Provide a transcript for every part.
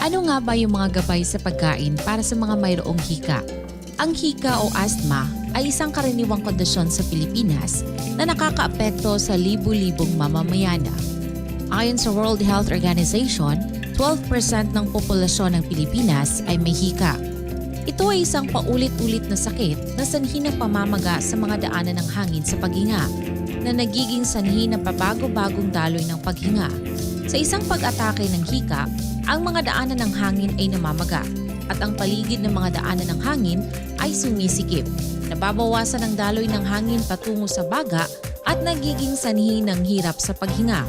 Ano nga ba yung mga gabay sa pagkain para sa mga mayroong hika? Ang hika o asthma ay isang karaniwang kondisyon sa Pilipinas na nakakaapekto sa libu-libong mamamayana. Ayon sa World Health Organization, 12% ng populasyon ng Pilipinas ay may hika. Ito ay isang paulit-ulit na sakit na sanhi ng pamamaga sa mga daanan ng hangin sa paghinga na nagiging sanhi ng pabago-bagong daloy ng paghinga. Sa isang pag-atake ng hika, ang mga daanan ng hangin ay namamaga at ang paligid ng mga daanan ng hangin ay sumisikip. Nababawasan ang daloy ng hangin patungo sa baga at nagiging sanhi ng hirap sa paghinga.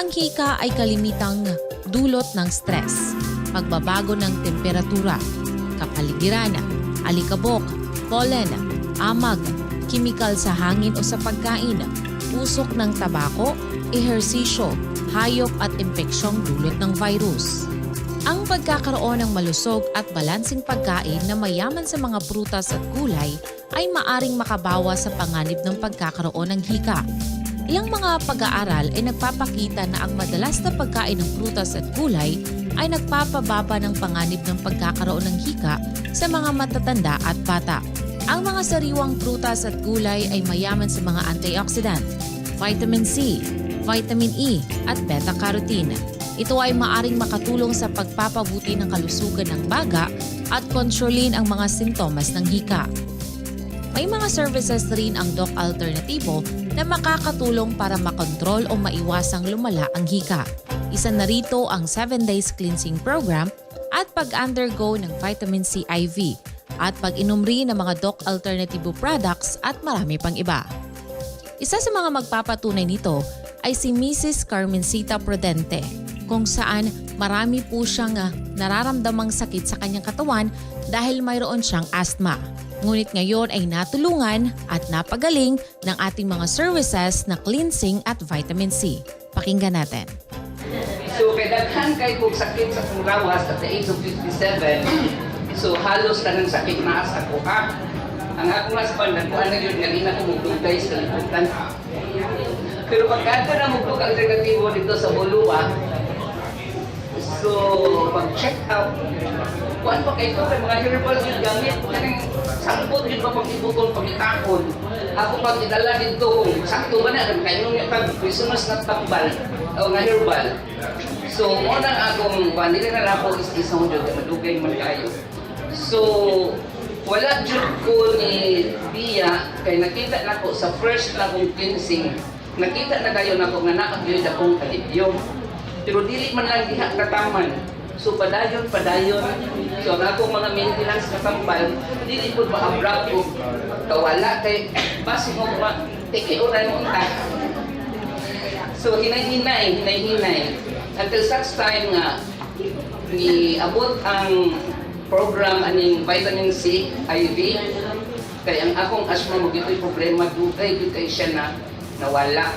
Ang hika ay kalimitang dulot ng stress, pagbabago ng temperatura, kapaligiran, alikabok, pollen, amag, kimikal sa hangin o sa pagkain, usok ng tabako, ehersisyo, hayop at impeksyong dulot ng virus. Ang pagkakaroon ng malusog at balansing pagkain na mayaman sa mga prutas at gulay ay maaring makabawa sa panganib ng pagkakaroon ng hika. Ilang mga pag-aaral ay nagpapakita na ang madalas na pagkain ng prutas at gulay ay nagpapababa ng panganib ng pagkakaroon ng hika sa mga matatanda at bata. Ang mga sariwang prutas at gulay ay mayaman sa mga antioxidant, vitamin C, vitamin E at beta-carotene. Ito ay maaring makatulong sa pagpapabuti ng kalusugan ng baga at kontrolin ang mga sintomas ng hika. May mga services rin ang Doc Alternativo na makakatulong para makontrol o maiwasang lumala ang hika. Isa na rito ang 7 Days Cleansing Program at pag-undergo ng vitamin C IV at pag-inom rin ng mga Doc Alternativo products at marami pang iba. Isa sa mga magpapatunay nito ay si Mrs. Carmencita Prudente kung saan marami po siyang ah, nararamdamang sakit sa kanyang katawan dahil mayroon siyang asthma. Ngunit ngayon ay natulungan at napagaling ng ating mga services na cleansing at vitamin C. Pakinggan natin. So, kay kay kong sakit sa kong rawas at the age of 57. So, halos na ng sakit sa ako ha. Ang akong husband, nagkuhan na yun, ganina ko mugdugay sa liputan. Pero pagkata na mugdug ang negatibo dito sa Bolua, so, pag-check out, kuhan pa kayo kay mga herbal yung gamit, kanang sampot yun pa pag-ibutol, pag-itakon. Ako pag idala dito, sakto ba na, kayo nga pag Christmas na tambal, o nga herbal. So, na akong, hindi na lang ako is-isang dyan, madugay man kayo. So, wala dyan ko ni Bia, kay nakita na ko sa first na akong cleansing, nakita na kayo na ko nga nakabiyod akong kalibyong. Pero dili man lang diha kataman. So padayon, padayon. So ang akong mga maintenance na tambal, dili po ma-abrak ko. Kawala kay basi mo ma tikiuran mo ta. So hinay-hinay, hinay-hinay. Until such time nga, ni abot ang program aning vitamin C IV kay ang akong asthma mo gito'y problema dugay kay siya na nawala.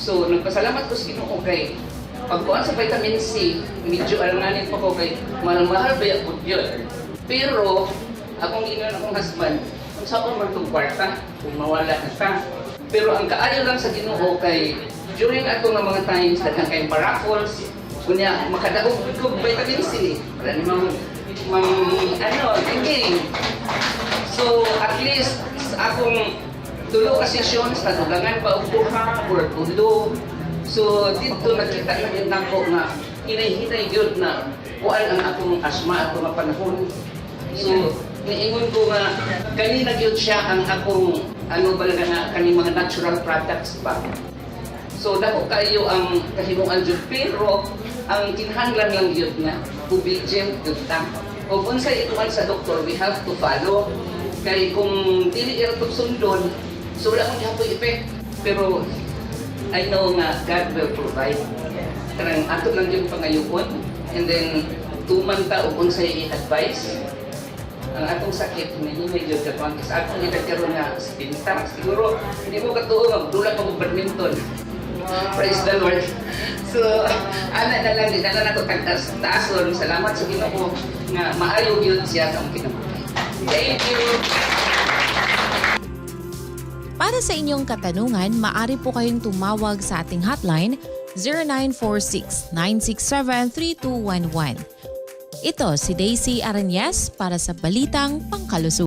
So nagpasalamat ko sa Ginoo kay pagkuhan sa vitamin C, medyo alanganin pa ko kay mahal-mahal ba yung yun. Pero akong inon akong husband, kung saan man itong kwarta, kung mawala na. Pero ang kaayo lang sa Ginoo kay during ako nga mga times daghang kay paraffles, kunya makadaog ko vitamin C para ni mang mang ano, thinking. So at least sa akong tulo ka sessions na dugangan pa og duha or tulo. So dito nakita na yun nako nga hinay-hinay yun na kuan ang akong asma ato nga panahon. So niingon ko nga kani na gyud siya ang akong ano ba nga kani mga natural products ba. So dako kayo ang kahimuan jud pero ang kinahanglan lang yun nga obedient yun ta. O unsay ituan sa doktor, we have to follow. Kay kung dili iratok sundon, so wala mong gihapoy effect. Pero I know nga God will provide. Karang ato lang yung pangayukon. And then, tuman ta o unsay i-advise. Ang atong sakit, hindi medyo katawang sa atong ginagkaroon nga sa pinta. Siguro, hindi mo katuo, magdula pa mo badminton. Praise the Lord. So, ana na lang, dinala na ko tagtas. Salamat sa Ginoo nga maayo yun siya ang kinabuhi. Thank you. Para sa inyong katanungan, maaari po kayong tumawag sa ating hotline 0946-967-3211 Ito si Daisy Arenyes para sa Balitang Pangkalusugan.